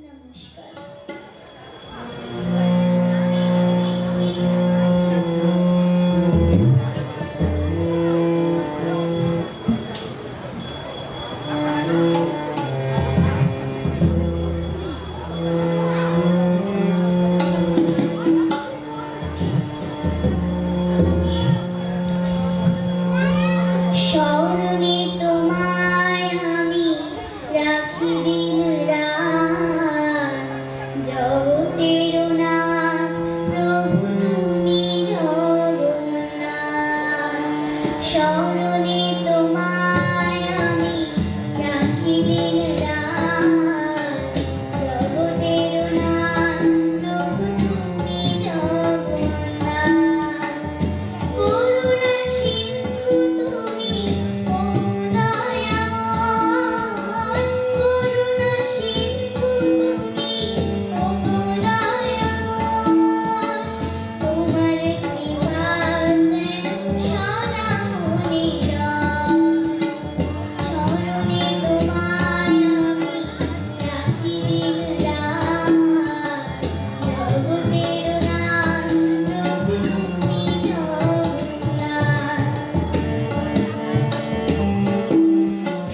নমস্কার প্রভু তুমি জগন্নাথ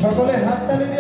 সকলে দিয়ে